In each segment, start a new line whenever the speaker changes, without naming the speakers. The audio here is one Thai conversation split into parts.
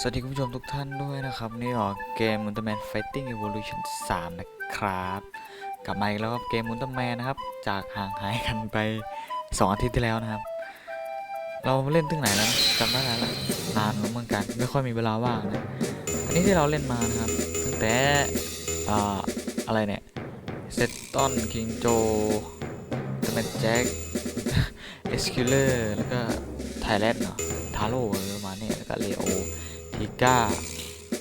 สวัสดีคุณผู้ชมทุกท่านด้วยนะครับ นี่ออกเกม Ultraman Fighting Evolution 3 นะครับ กลับมาอีกแล้วครับเกม Ultraman นะครับ จากห่างหายกันไป 2 อาทิตย์ที่แล้วนะครับ เราเล่นตึ้งไหนแล้วจำได้แล้วนานแล้วเหมือนกัน ไม่ค่อยมีเวลาว่างนะอันนี้ที่เราเล่นมานะครับ ตั้งแต่อ่าอะไรเนี่ยเซตตอนคิงโจจะเป็นแจ็คเอสคิลเลอร์แล้วก็ไทแลนด์เนาะทาโร่ประมาณนี้แล้วก็เลโอ ทิก้า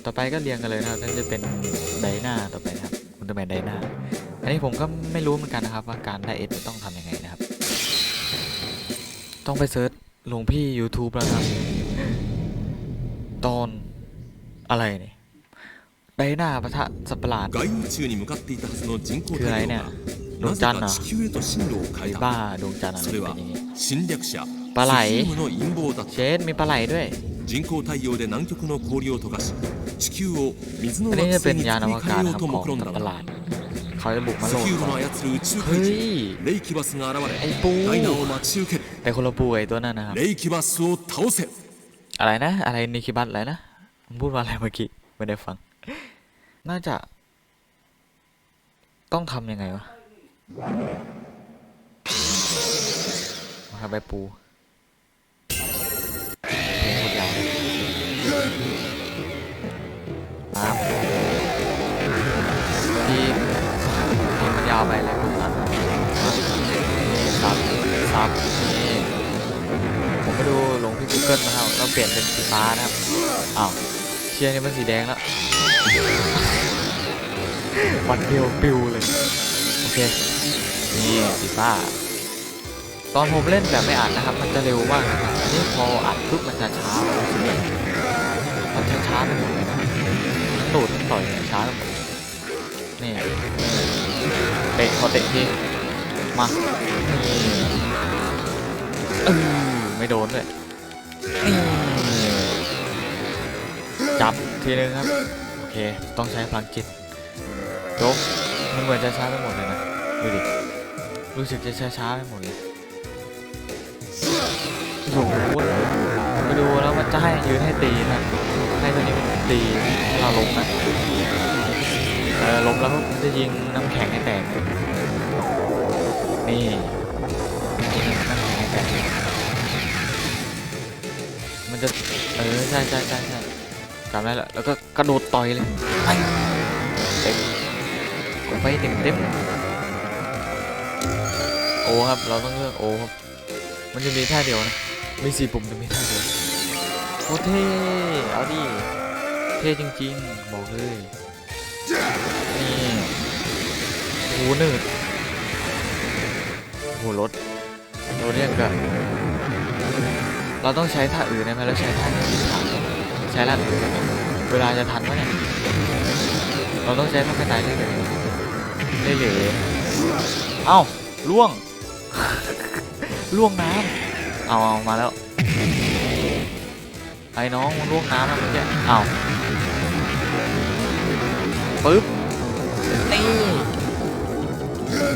ต่อไปก็เรียงกันเลยนะครับนั่นจะเป็นไดนาต่อไปครับอุลตร้าแมนไดนาอันนี้ผมก็ไม่รู้เหมือนกันนะครับ ว่าการได้เอ็ดต้องทำยังไงนะครับ ต้องไปเซิร์ชหลวงพี่ YouTube แล้วครับ ตอนอะไรเนี่ยไดนาปะทะสัปหลาดคืออะไรเนี่ยดว
ง
จันทร์อะบ้าดวงจันทร์อะไรนอย่าง
งี้
ปลาไหลเชนมีปลาไหลด้วย
人工太陽で南極の氷を溶かし地球を水の
อันนี้
惑
จะเป็
星
น
に
ยานอ
作
ว
り
กาศ
変え
นะ
よ
คว รับ
と
ของ
目論ん
สั
だ
ตว์ประห
の
ลา
だ
ดเขาจะบุกมา
ス
โลก
キューブの
ก่อน
操る宇宙
เฮ้ย
兵器レイキバスが現
ไอ้
れ
ปู
ダイナを待ち受ける
แต่คนละปูไอ้ตัวนั้นนะครับ
レイキバスを倒せ
อะไรนะ อะไรนิคิบัตอะไรนะมึงพูดว่าอะไรเมื่อกี้ไม่ได้ฟัง น่าจะ ต้องทำยังไงวะมาครับใบปู มาที่เพลงมันยาวไปเลยนะนี่ซับซับนี่ผมไปดูลงที่ Google นะครับแล้วเปลี่ยนเป็นสีฟ้านะครับอ้าวเชียร์นี่มันสีแดงแล้ววันเดียวปิวเลยโอเคนี่สีฟ้าตอนผมเล่นแบบไม่อัดนะครับ มันจะเร็วมากนะครับอันนี้พออัดปุ๊บมันจะช้า รู้สึกเลยมันจะช้าไปหมดเลยนะทั้งโดดทั้งต่อยเนี่ยช้าไปหมดนี่เตะขอเตะที่มาเออไม่โดนด้วยจับทีนึงครับ โอเค ต้องใช้พลังจิตโจ๊กมันเหมือนจะช้าไปหมดเลยนะ ดูดิ รู้สึกจะช้าๆไปหมดเลยโอ้โหไปดูแล้วมันจะให้ยืนให้ตีนะ ให้ตัวนี้มันตีให้เราล้มนะเออล้มแล้วมันจะยิงน้ำแข็งให้แตก นี่ยิงน้ำแข็งให้แตก มันจะ เออใช่ใช่ใช่ใช่จำได้แล้วแล้วก็กระโดดต่อยเลยไปเต็มกดไปเต็มเต็มโอครับ เราต้องเลือกโอครับ มันจะมีท่าเดียวนะ มีสี่ปุ่มจะมีท่าเดียว โคเท่เอาดิ เท่จริงๆ บอกเลย นี่โหหนืดโหรถรถเรียกกันเราต้องใช้ท่าอื่นได้ไหมแล้วใช้ท่านี้ที่ามใช้ละเวลาจะทันวะเนี่ยเราต้องใช้ท่าไม่ตายได้เลยได้เลยเอ้าล่วงล่วงน้ำเอาเอามาแล้ว ไอ้น้องมันล่วงน้ำแล้วเมื่อกี้เอ้าปึ๊บนี่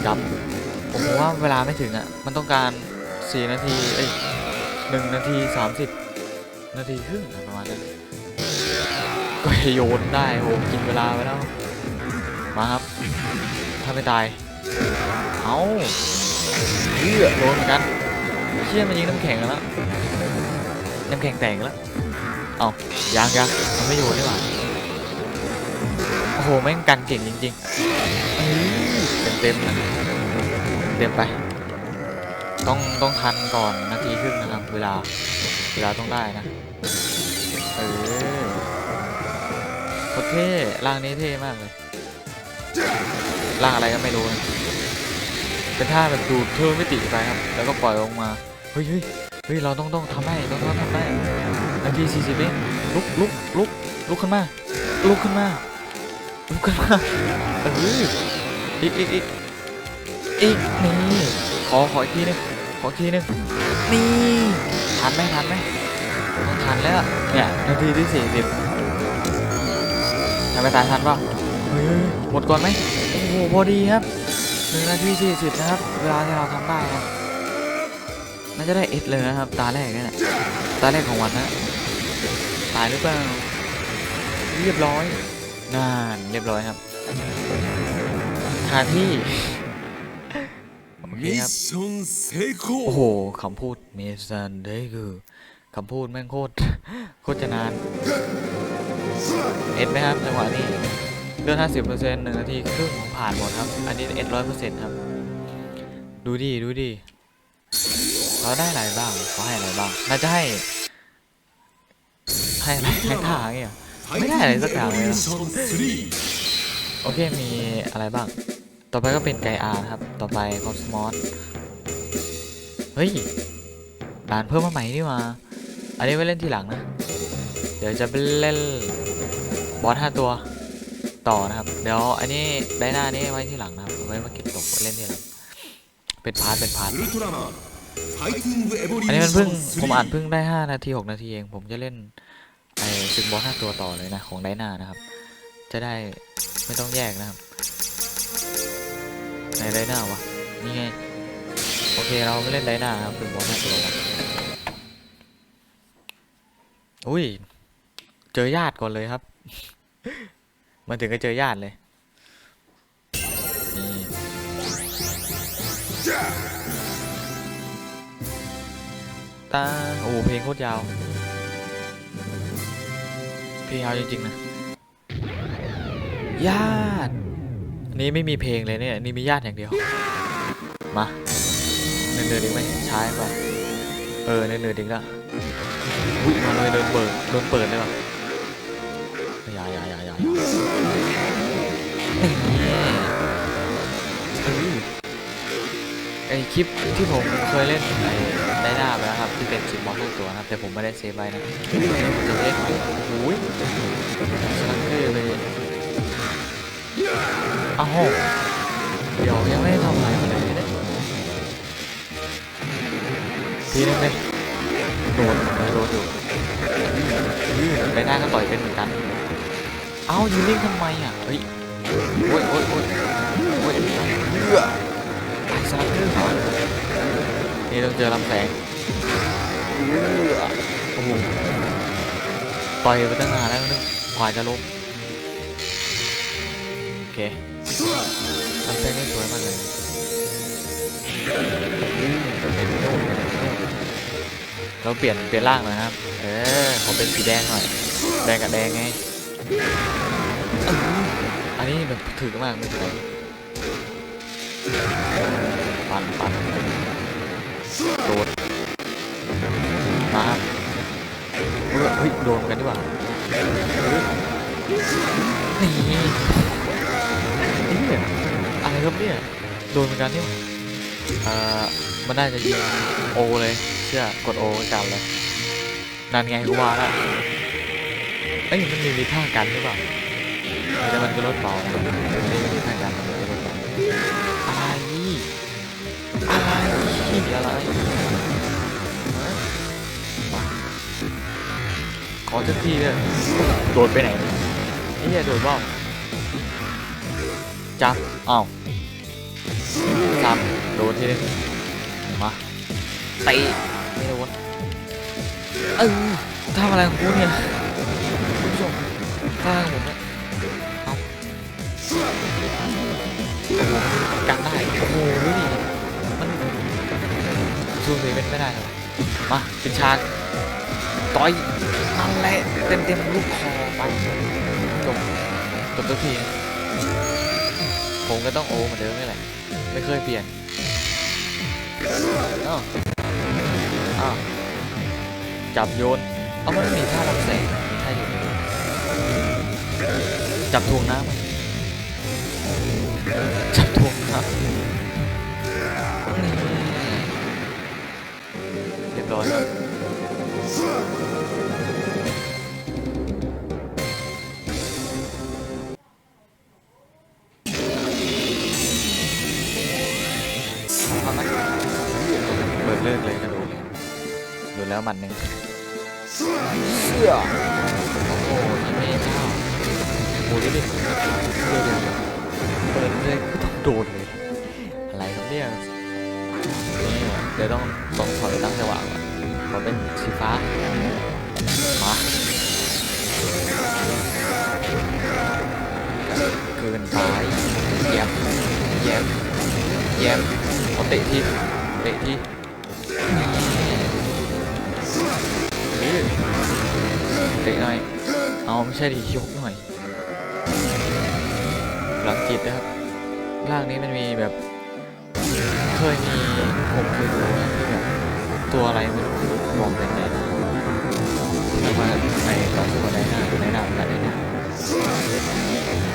จับผมว่าเวลาไม่ถึงอะ มันต้องการ 4 นาที เอ้ยหนึ่งนาที 30 นาทีครึ่งอะไรประมาณนั้นก็โยนได้โหกินเวลาไปแล้ว มาครับ ถ้าไม่ตาย เอาเลือโดนเหมือนกันเชี่ยมันยิงน้ำแข็งกันแล้วน้ำแข็งแตกแล้ว เอายังยังมันไม่โยนดีกว่าโอ้โหแม่งกันเก่งจริงๆเต็มเต็มๆนะเต็มไป ต้องต้องทันก่อนนาทีครึ่งนะครับเวลาเวลาต้องได้นะเออโคตรเท่ร่างนี้เท่มากเลยร่างอะไรก็ไม่รู้นะเป็นท่าแบบดูดเพิ่มมิติไปครับ แล้วก็ปล่อยออกมา เฮ้ยเฮ้ยเฮ้ยเราต้องต้องทำได้ต้องต้องทำได้ นาทีสี่สิบเองลุกลุกลุกลุกขึ้นมาลุกขึ้นมาลุกขึ้นมาเอออีกอีกอีกอีกนี่ขอขออีกทีหนึงขออีกทีหนึงนี่ทันไหมทันไหมต้องทันแล้วเนี่ยนาทีที่สี่สิบทำไปตายทันป่าเฮ้ยหมดก่อนไหมโอ้โหพอดีครับหนึ่งนาทีสี่สิบนะครับ เวลาที่เราทำได้นะน่าจะได้เอสเลยนะครับ ตาแรกนี่แหละตาแรกของวันนะายหรือเปล่า เรียบร้อยนานเรียบร้อยครับคาที่โอเคครับโอ้โหคำพูดเมสันเดย์คือคำพูดแม่งโคตรโคตรจะนานเอ็ดไหมครับจังหวะนี้เลือด50%หนึ่งนาทีครึ่งผ่านหมดครับ อันนี้เอ็ดร้อยเปอร์เซ็นต์ครับ ดูดีดูดี เขาได้อะไรบ้างเขาให้อะไรบ้าง น่าจะให้ ช้ใช้ท่าเงี้ยไม่ได้อะไรสักอย่างเลยนะโอเคมีอะไรบ้าง ต่อไปก็เป็นไกอาครับ ต่อไปคอสมอสเฮ้ยด่านเพิ่มมาใหม่นี่มาอันนี้ไว้เล่นทีหลังนะ เดี๋ยวจะไปเล่นบอสห้าตัวต่อนะครับ เดี๋ยวอันนี้ได้หน้านี้ไว้ทีหลังนะครับไว้มาเก็บตกเล่นทีหลังเป็นพาร์ทเป็นพาร์ทอันนี้มันเพิ่งผมอ่านเพิ่งได้ 5 นาที 6 นาทีเอง ผมจะเล่น ไอ้ศึกบอสห้าตัวต่อเลยนะ ของไดนานะครับ จะได้ไม่ต้องแยกนะครับไหนไดนาวะนี่ไง โอเคเราไม่เล่นไดนาครับศึกบอสห้าตัวอุ้ย เจอญาติก่อนเลยครับ มาถึงก็เจอญาติเลยตาโอ้เพลงโคตรยาว พลงยาวจริงๆนะญาติอันนี้ไม่มีเพลงเลยเนี่ยอันนี่มีญาติอย่างเดียว มาเนินๆอีกไหมช้าป่ะเออเนินๆอีกแล้วอุ้ยมาเลยเดินเปิดโดนเปิดเลยว่ะ ลิปที่ผมเคยเล่นไอได้หน้าไปแล้วครับที่เป็นสิบมอสทุกตัวนะครับแต่ผมไม่ได้เซฟไว้นะผมจะเล่นใหม่โอ้ยสลักเกอร์เลยอ้าวเดี๋ยวยังไม่ได้ทำอะไรเลยเนี่ยทีนึงเลยโดนโดนอยู่ได้หน้าก็ต่อยเป็นเหมือนกันเอ้ายืนนิ่งทำไมอะเฮ้ยโอ้ยโอ้ยโอ้ยโอ้ย สลักเกอร์นี่ต้องเจอลำแสงโอ้โหต่อยไปตั้งนานแล้วนึกกว่าจะล้มโอเคลำแสงนี่สวยมากเลยเราเปลี่ยนเปลี่ยนร่างหน่อยนะครับ เออขอเป็นสีแดงหน่อย แดงกับแดงไง อันนี้แบบถือมากไม่เป็นไร ปันปันโดนมาครับเฮ้ยเฮ้ยโดนกันดีกว่านี่นี่อะไรครับเนี่ย โดนเหมือนกันนี่หว่ามันน่าจะยิงโอเลยเชื่อกดโอกันเลยนั่นไงกูว่าล้วเอ้ยมันมีมีท่ากันหรือเปล่าแต่มันก็ลดเบานะไม่มีท่าการมันก็ลดเบาอ อะไรมาขอสักทีเลยโดดไปไหนไอ้เหี้ยโดดบ้าจับอ้าวจับโดดทีนึงมาตีไม่โดนเออทำอะไรของกูเนี่ยคุณผู้ชมทำอะไรของผมเนี่ยเอากันได้โอ้โหดูดิมัน ซูมสีเป็นไม่ได้หรอมาเป็นชาร์ต่อยนั่นแหละเต็มเต็มลูกคอไปจบจบตัวที ผมก็ต้องโอเหมือนเดิมนี่แหละไม่เคยเปลี่ยนอ้าวอ้าวจับโยน เอามันไม่มีท่ารับแสงมีท่าโยนจับทวงน้ำมันจับทวงครั ร้อยครับเอาไหมเปิดเลิกเลยกระดดเลยโดนแล้วหมันหนึ่งเชื่อโอ้โหนี่ไม่เจ้าโอ้โหดูดิเดี๋ยวเดี๋ยวเดี๋ยวเปิดเลยต้องโดนเลย อะไรครับเนี่ย ดี๋ยวต้องต้องถอยตั้งจังหวะก่อนขอเป็นสีฟ้ามากินไปแยบแยบแยบเอาเตะที่เตะทีนี่เตะหน่อยเอาไม่ใช่ดิยกหน่อยหลังจิตนะครับร่างนี้มันมีแบบเคยมี ผมเคยดูนะที่แบบตัวอะไรไม่รู้มองเป็นไงนะแล้วมาในต่อสู้กับไดหน้าดูไดหน้ากับไดหน้า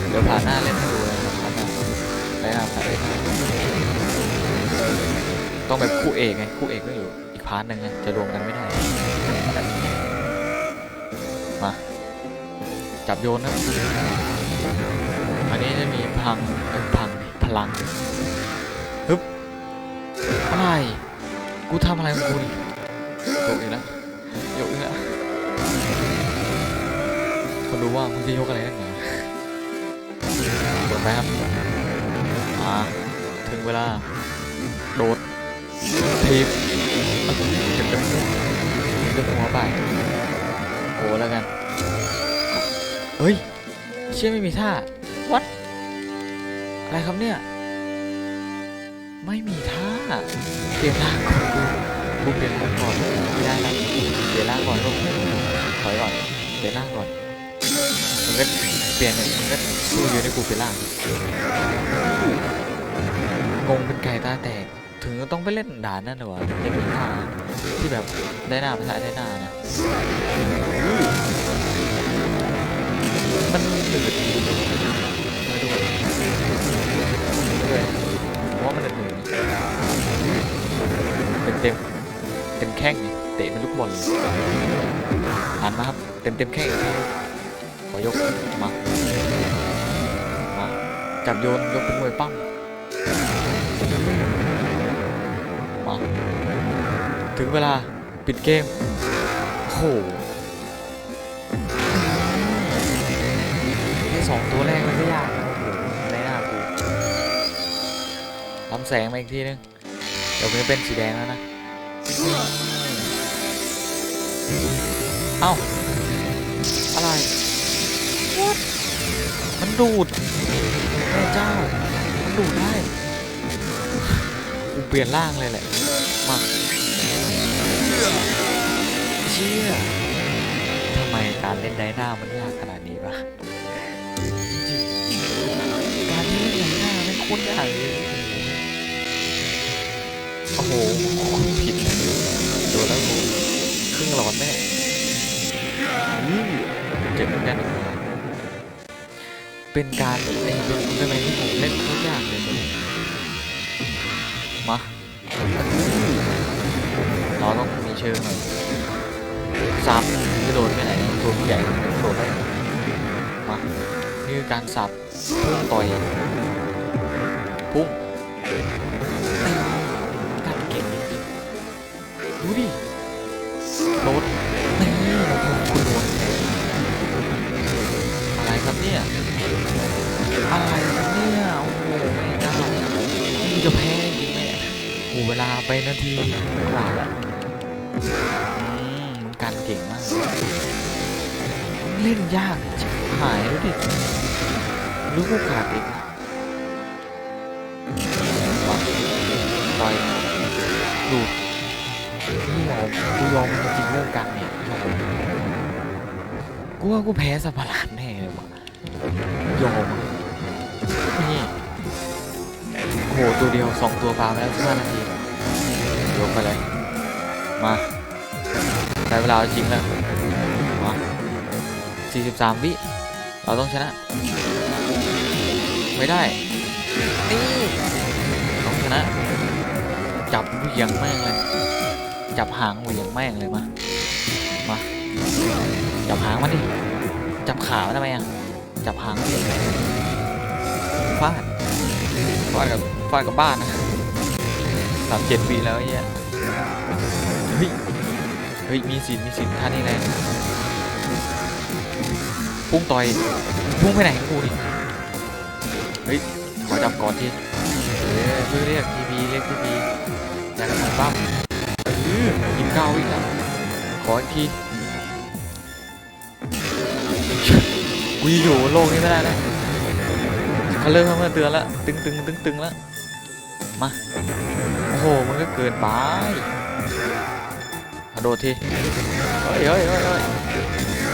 เดี๋ยวผ่านหน้าเล่นให้ดูเลยครับผ่านหน้าไดหน้าผ่านไดหน้าต้องแบบคู่เอกไงคู่เอกก็อยู่อีกพาร์ทหนึ่งไงจะรวมกันไม่ได้มาจับโยนนะอันนี้จะมีพังพังพลัง อะไร กูทำอะไรของกูนี่ยกอีกแล้วยกอีกแล้วคนดูว่ามึงจะยกอะไรนักหนาโดดไปครับมาถึงเวลา โดดทีบเต็มเต็มหัวเต็มหัวไปโอ้แล้วกัน เฮ้ย เชื่อไม่มีท่าวัดอะไรครับเนี่ย ไม่มีท่า เปลี่ยนร่างก่อนกูกูเปลี่ยนร่างก่อนไม่ได้แล้วเปลี่ยนร่างก่อนลูกถอยก่อนเปลี่ยนร่างก่อนมึงก็เปลี่ยนมึงก็สู้อยู่ในกูเปลี่ยนร่างงงเป็นไก่ตาแตกถึงก็ต้องไปเล่นด่านนั่นเหรอวะถึงจะมีท่าที่แบบได้หน้าภาษาได้หน้านะมันหนืดมาดูเลย ว่ามันหนืดเต็มเต็มเต็มแข้งไงเตะเป็นลูกบอลเลยหันมาครับเต็มเต็มแข้งอีกทีขอยกมามาจับโยนยกเป็นมวยปั้มมาถึงเวลาปิดเกมโหแค่สองตัวแรก แสงมาอีกทีนึง เดี๋ยวมันจะเป็นสีแดงแล้วนะ เอ้า อะไร What? มันดูดแม่เจ้า มันดูดได้กูเปลี่ยนร่างเลยแหละ มาเชี่ยทำไมการเล่นไดหน้ามันยากขนาดนี้วะจริงการเล่นไดหน้าไม่โคตรยากเลย ผิดโดนแล้วครึ่งหลอดแน่เจ็บเหมือนกัน เป็นการไอ้ดูได้ไหมที่ผมเล่นโคตรยากเลยมาเราต้องมีเชิงหน่อยซับกระโดดไปไหนตัวผู้ใหญ่โดดได้มานี่คือการสับพุ่งต่อยพุ่ง ไปนาทีกว่าแล้วมมึงการเก่งมาก เล่นยากหายแล้วดิรู้กูขาดอีกต่อยดูดนี่ยอมกูยอมจริงเรื่องการเนี่ยยอมกูว่ากูแพ้สัปหลาดแน่เลยว่ะยอมนี่โหตัวเดียวสองตัวปลาไปแล้วสิบห้านาที ยกไปเลย มาได้เวลาจริงแล้วมาสี่สิบสามวิ เราต้องชนะ ไม่ได้ นี่ต้องชนะ จับเหวี่ยงแม่งเลย จับหางเหวี่ยงแม่งเลยมา มา จับหางมันดิ จับขามันทำไมอะ จับหางเหวี่ยงฟาดฟาดกับฟาดกับบ้านนะสามเจ็ดปีแล้วไอ้เหี้ยเฮ้ย เฮ้ย มีสิทธิ์มีสิทธิ์ท่านี้แรงพุ่งต่อย พุ่งไปไหนของกูดิเฮ้ย ขอจับก่อนทีเออเพื่อเรียกทีพีเรียกทีพีอยากทำปั้มเออกินข้าอีกอะขออีกทีกูอยู่โลกนี้ไม่ได้แล้วเขาเริ่มเพิ่มเตือนแล้วตึงตึงตึงตึงแล้ว มา โอ้โห มันก็เกินไปกระโดดทีเฮ้ยเฮ้ยเฮ้ยเฮ้ย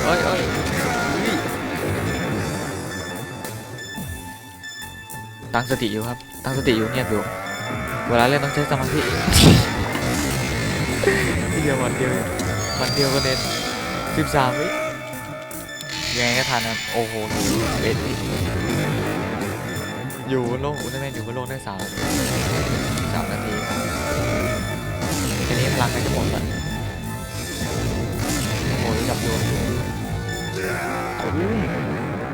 เฮ้ยเฮ้ยตั้งสติอยู่ครับ ตั้งสติอยู่เงียบอยู่ เวลาเล่นต้องใช้สมาธิเดียววันเดียววันเดียวก็เน้นสิบสามวิยังไงก็ทันนะโอ้โหเอ็ด อยู่บนโลกอุลตร้าแมนอยู่บนโลกได้สามสามนาทีแค่นี้พลังก็จะหมดละโอ้โหจับโยน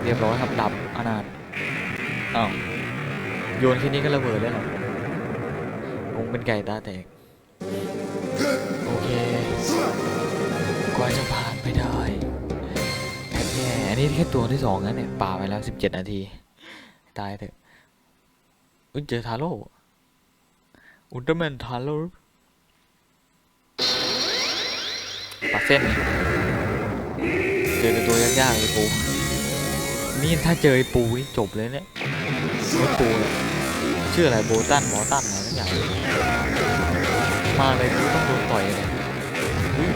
เรียบร้อยครับดับอนาถอ้าวโยนแค่นี้ก็ระเบิดได้เหรอคงเป็นไก่ตาแตก โอเคกว่าจะผ่านไปได้แอบแย่อันนี้แค่ตัวที่สองนะเนี่ยป่าไปแล้ว 17 นาที ตายเถอะ อุ้ยเจอทาโร่อุลตร้าแมนทาโร่ปัดเส้นเจอแต่ตัวยากๆเลยปูนี่ถ้าเจอไอ้ปูนี่จบเลยเนี่ยไม่ปูเลยชื่ออะไรโบตันหมอตันอะไรสักอย่างมาเลยกูต้องโดนต่อยเลยอุ้ย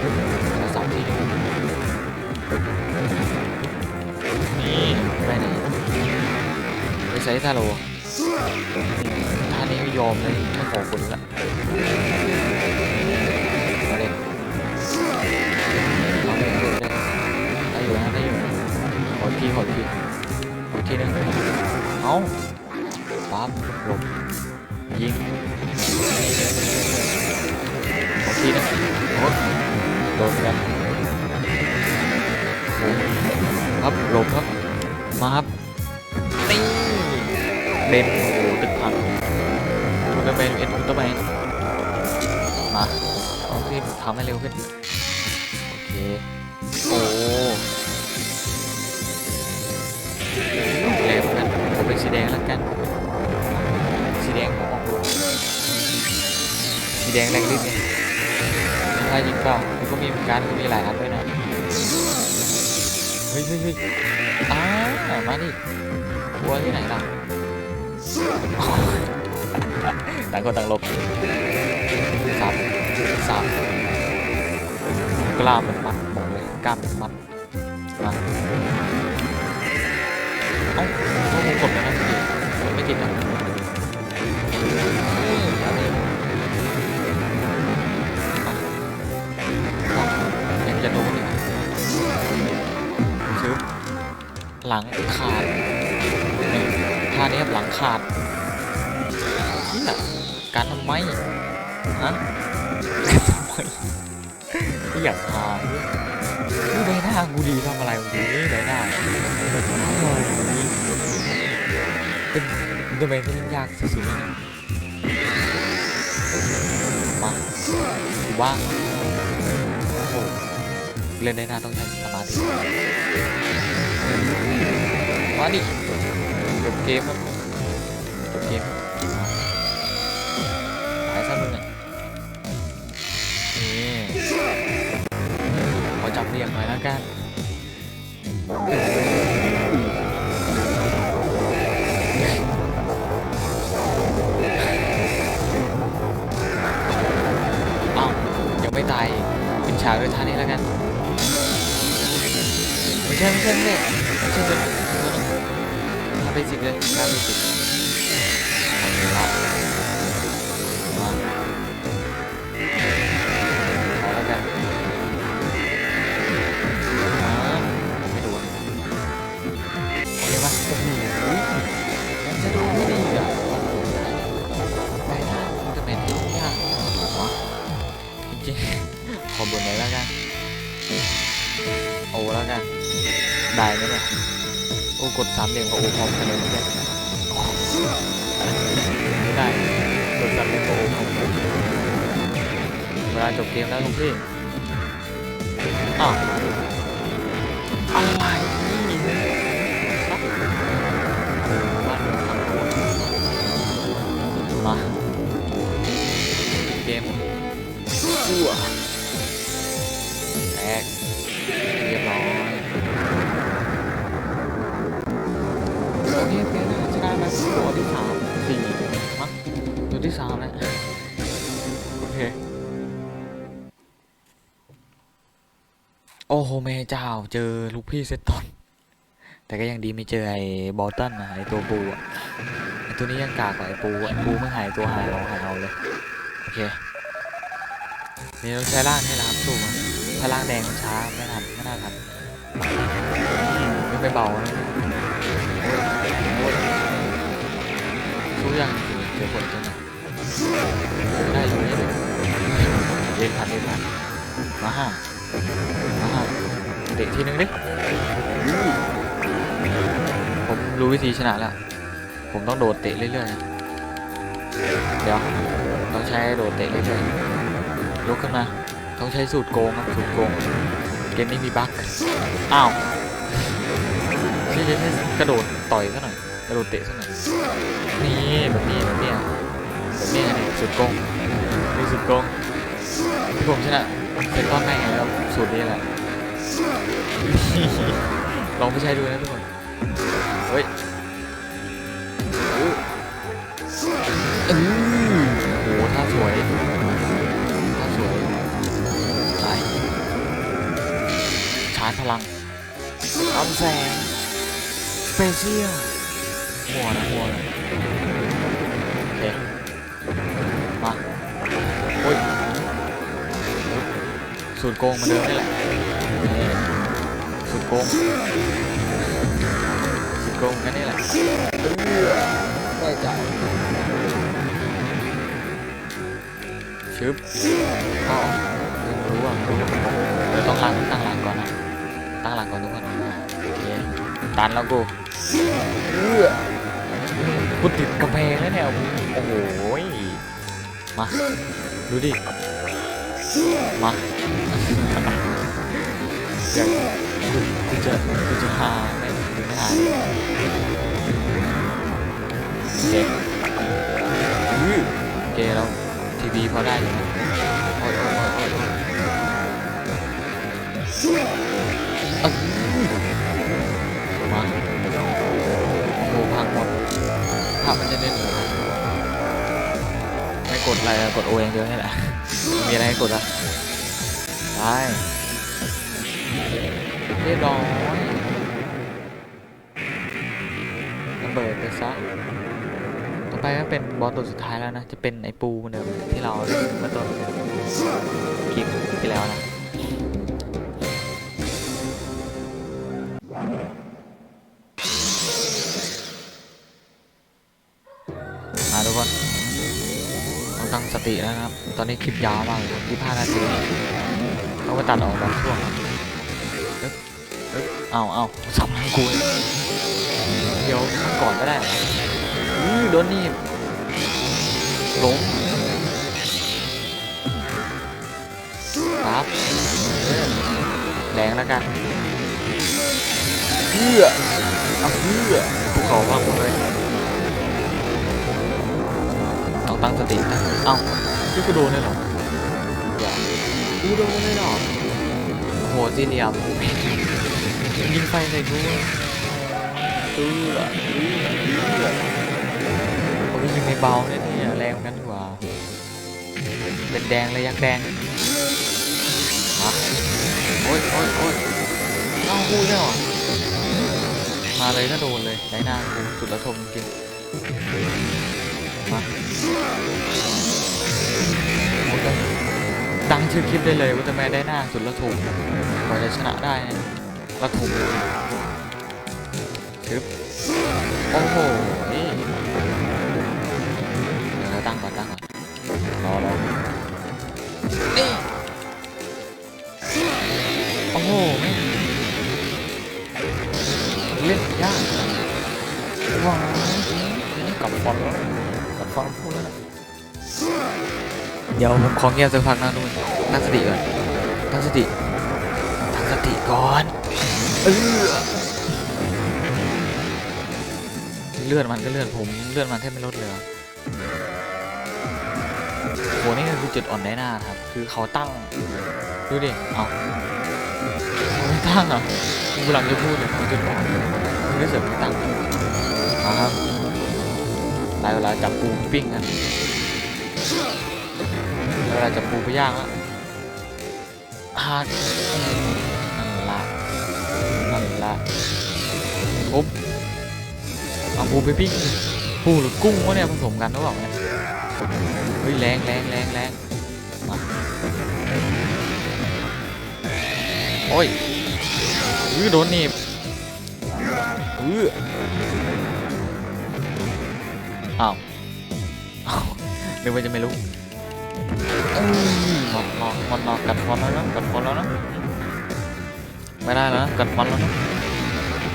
กระสับทีนี่ไปไหนไปใส่ทาโร่ ท่านี้ไม่ยอมเลยไม่ขอคนละมาเด็กเอาเด็กเลยได้อยู่นะได้อยู่ขอทีขอทีขอทีนึงเอาปั๊บหลบยิงขอทีนะโอ้โดนกันโอ้ครับหลบครับมาครับ เด่นโอ้โหตึกพังอุลตร้าแมนเอ็นอุลตร้าแมนมาเอาที่ทำให้เร็วขึ้น โอเค โอ้เร็วกันผมเป็นสีแดงแล้วกัน สีแดงผมออกสีแดงแรงลิ้นไงใช่จริงเปล่ามันก็มีเหมือนกันก็มีหลายอันด้วยนะ เฮ้ยเฮ้ยเฮ้ยอ้ามาดิกลัวที่ไหนล่ะ ต่างคนต่างหลบสับสับกล้ามเป็นมัดบอกเลยกล้ามเป็นมัดมาเอ้าต้องกดแล้วนะไม่ติดนะจะโดนหลังขาดานี้ครับหลังขาดเนี่ยการทำไมฮะการทำไมไม่อยากพาเนี่ยดูใบหน้ากูดีทำอะไรกูดีใบหน้าอะไรดีเป็นตัวเมนที่ยากสุดๆนะมาดูบ้าโอ้โหเล่นได้น่าต้องใช้สมาธิมาดิ จบเกมครับจบเกมหายซะมึงอะนี่ขอจับเรียงหน่อยแล้วกันอ้าวยังไม่ตายอีกปิดฉากด้วยท่านี้แล้วกันไม่ใช่ไม่ใช่ไม่ใช่ไม่ใช่ เป็นทำเบสิกเลยทำเบสิกทำเลยละมาเอาแล้วกันมาไม่ดูโอเปะโอ้โหยังจะดูไม่ดีอีกอะได้นะมันจะเป็นที่ยากวะจริงๆขอบนเลยแล้วกัน โอ้แล้วกัน ได้ไหมเนี่ย โอ้กดสามเหลี่ยมกับโอพร้อมกันเลยเนี่ยไม่ได้กดสามเหลี่ยมกับโอพร้อมกันเวลาจบเกมแล้วทุกพี่อ้าวอะไรมาเกมอ้ว ตัวที่สามสี่มั้งตัวที่สามแล้วโอเคโอ้โหแม่เจ้าเจอลูกพี่เซตตอนแต่ก็ยังดีไม่เจอไอ้บอลตันนะไอ้ตัวปูอะไอ้ตัวนี้ยังกากกว่าไอ้ปูไอ้ปูไม่หายตัวหายเอาหายเอาเลยโอเคนี่เราใช้ล่างนี่แหละครับสู้ถ้าล่างแดงมันช้าไม่ทันไม่น่าทันไม่ไปเบานะ สู้ยังเดี๋ยวผลจะหนักได้อยู่นี่เลยเล่นทันเล่นทันมาห้ามาห้าเตะทีนึงดิผมรู้วิธีชนะแล้วผมต้องโดดเตะเรื่อยๆ เดี๋ยวต้องใช้โดดเตะเรื่อยๆยกขึ้นมา ต้องใช้สูตรโกงครับสูตรโกง เกมนี้มีบั๊กอ้าวใช่ใช่ใช่กระโดดต่อยซะหน่อย ระโดดเตะซะหน่อยนี่แบบนี้แบบนี้แบบนี้ยนี่สูตรโกงนี่สูตรโกงที่ผมชนะเป็นต้นได้ไงครับสูตรนี้แหละลองไปใช้ดูนะทุกคนเฮ้ยโอ้โหท่าสวยท่าสวยตายชาร์จพลังลำแสงสเปเชียล หัวนะหัวนะโอเคมาโอ้ยสูตรโกงมาเดิมนี่แหละสูตรโกงสุดโกงกันนี่แหละได้ใจชึบอ๋อรู้อะรู้เดี๋ยวต้องล้างตั้งหลังก่อนนะตั้งหลังก่อนทุกคนโอเคตันแล้วกูเออ กูติดกำแพงแล้วเนี่ยโอ้โหมา ดูดิ มาเดี๋ยวกูจะกูจะหาไม่ถึงไม่หาโอเคอื้อโอเคเราทีวีพอได้อยู่นะโอ้ยโอ้ยโอ้ย ภาพมันจะเน้นไม่กดอะไรอะกดโอเองเดียวนี่แหละ มีอะไรให้กดอะได้เรียบร้อยระเบิดไปซะต่อไปก็เป็นบอสตัวสุดท้ายแล้วนะ จะเป็นไอ้ปูเหมือนเดิมที่เราเล่นเมื่อต้นคลิปที่แล้วนะ ติแล้วนะครับ ตอนนี้คลิปยาวมากเลยยี่ห้านาทีต้องไปตัดออกบางช่วงเอ๊ะเอ๊ะเอาเอาสับหลังกูเองเดี๋ยวข้างก่อนก็ได้อือโดนนี่ล้มครับแรงแล้วกันเพื่อเอาเพื่อภูเขาว่างเลย ต้องตั้งสตินะเอ้าพี่กูโดนเลยเหรออย่ากูโดนเลยเหรอโอ้โหจีเนียมยิงไฟใส่กูเออเออเออโอ้ยยิงในเบาเนี่ยเนี่ยแรงเหมือนกันดีกว่าเป็นแดงเลยยักษ์แดงมาโอ้ยโอ้ยโอ้ยเอ้ากูเนี่ยเหรอมาเลยก็โดนเลยได้หน้ากูสุดระทมจริง มาโอ้ยดังชื่อคลิปได้เลยว่าจะไม่ได้หน้าสุดละถุงกว่าจะชนะได้นะละถุงชึบโอ้โหนี่เดี๋ยวตั้งก่อนตั้งก่อนรอรอนี่โอ้โหเล่นยากว้าวนี่กลับฟอนแล้ว กลับฟอพูดแล้วนะเดี๋ยวผมขอเงียบสักพักนะทุกคนตั้งสติก่อนตั้งสติตั้งสติก่อนเออเลือดมันก็เลือดผมเลือดมันแทบไม่ลดเลยโหนี่คือจุดอ่อนในหน้าครับ คือเขาตั้งดูดิเอาเขาไม่ตั้งเหรอะกูกำลังจะพูดเลยจุดอ่อนมึงก็เสือกไม่ตั้ง ได้เวลาจับปูปิ้งกันได้เวลาจับปูไปย่างแล้วฮักนั่นละนั่นละปุ๊บเอาปูไปปิ้งปูหรือกุ้งวะเนี่ยผสมกันหรือเปล่าเนี่ยเฮ้ยแรงแรงแรงแรงมาโอ้ยอื้อโดนหนีบอื้อ อ้าวอ้าวนึกว่าจะไม่รู้มอนนอกมอนนอกกัดฟอนแล้วนะกัดฟอนแล้วนะไม่ได้แล้วนะกัดฟันแล้วนะ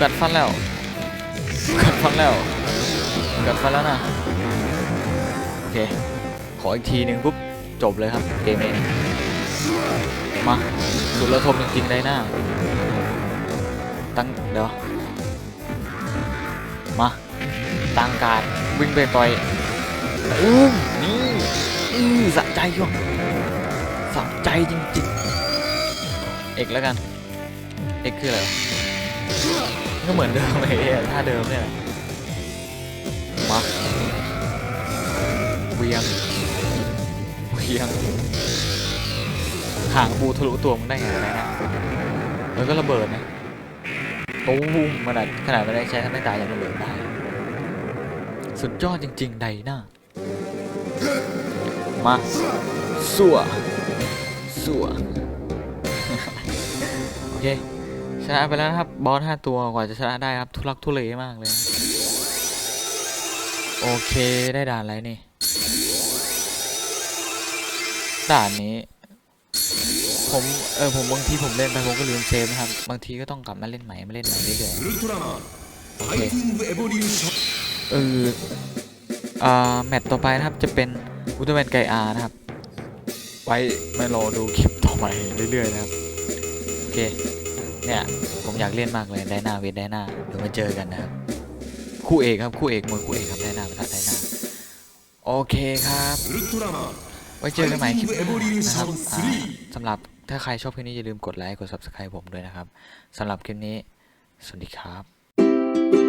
กัดฟันแล้วกัดฟันแล้วกัดฟันแล้วนะโอเคขออีกทีหนึ่งปุ๊บจบเลยครับเกมนี้มาสุดระทมจริงๆได้หน้าตั้งเดี๋ยวมาตั้งการ วิ่งไปต่อยอู้มนี่อื้อสะใจว่ะสะใจจริงๆ เอกแล้วกัน เอกคืออะไรวะก็เหมือนเดิมไอ้เหี้ยท่าเดิมเนี่ยมาเวียงเวียงหางปูทะลุตัวมึงได้ไงวะเนี่ยนะ แล้วก็ระเบิดนะตู้มขนาดขนาดไม่ได้ใช้ไม่ตายยังระเบิดได้ สุดยอดจริง ๆ ไดหน้ามาสัวสัวโอเคชนะไปแล้วนะครับ บอสห้าตัวกว่าจะชนะได้ครับ ทุลักทุเลมากเลย โอเคได้ด่านอะไรนี่ ด่านนี้ ผมเออผมบางทีผมเล่นไปผมก็ลืมเซฟครับ บางทีก็ต้องกลับมาเล่นใหม่มาเล่นใหม่เรื่อย
ๆโอเค
เอออ่แมตต์ต่อไปนะครับจะเป็นอุลตร้าแมนไกอานะครับ ไว้ไว้รอดูคลิปต่อไปเรื่อยๆนะครับ โอเค เนี่ย ผมอยากเล่นมากเลยไดนาเวทไดนาเดี๋ยวมาเจอกันนะครับ คู่เอกครับคู่เอกมวยคู่เอกครับไดนาปรัทไดนาโอเคครับไว้เจอกันใหม่คลิปนะครับสำหรับถ้าใครชอบคลิปนี้อย่าลืมกดไลค์กด subscribe ผมด้วยนะครับสำหรับคลิปนี้ สวัสดีครับ